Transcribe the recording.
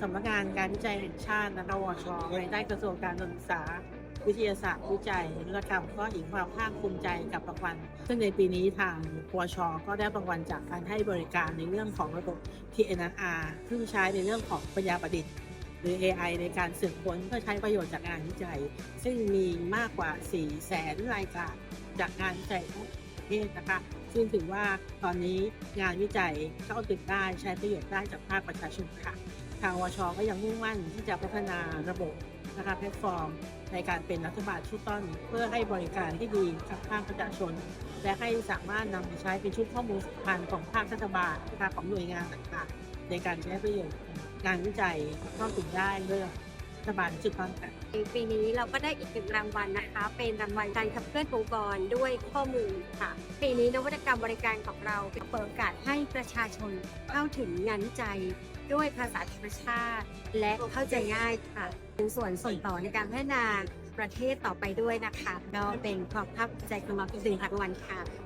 สำนักงานการวิจัยแห่งชาตินะคะวชภายใต้กระทรวงการศึกษา วิทยาศาสตร์วิจัยและกรรมก็อีกความภาคภูมิใจกับรางวัลซึ่งในปีนี้ทางวช ก็ได้รางวัลจากการให้บริการในเรื่องของระบบ TNR ซึ่งใช้ในเรื่องของปัญญาประดิษฐ์หรือ AI ในการสืบค้นเพื่อใช้ประโยชน์จากงานวิจัย ซึ่งมีมากกว่า4แสนรายการจากงานวิจัยทั้งประเทศนะคะ ซึ่งถือว่าตอนนี้งานวิจัยเข้าถึงได้ใช้ประโยชน์ได้จากภาคประชาชนค่ะ ทางวชก็ยังมุ่งมั่นที่จะพัฒนาระบบนะคะแพลตฟอร์ม ในการเป็นรัฐบาลชุดต้น เพื่อให้บริการที่ดีกับภาคประชาชน และให้สามารถนำไปใช้เป็นชุดข้อมูลสำคัญของภาครัฐบาลนะคะของหน่วยงานต่างๆในการใช้ประโยชน์งานวิจัยเข้าถึงได้เรื่องรัฐบาลชุดต้นค่ะในปีนี้เราก็ได้อีกหนึ่งรางวัลนะคะ เป็นรางวัลการขับเคลื่อนองค์กรด้วยข้อมูลค่ะ ปีนี้นวัตกรรมบริการของเราเปิดโอกาสให้ประชาชนเข้าถึงงานวิจัย ด้วยภาษาธรรมชาติ และเข้าใจง่ายค่ะเป็นส่วนส่งต่อในการพัฒนาประเทศต่อไปด้วยนะคะก็เป็นความภาคภูมิใจของเราอีกหนึ่งรางวัลค่ะ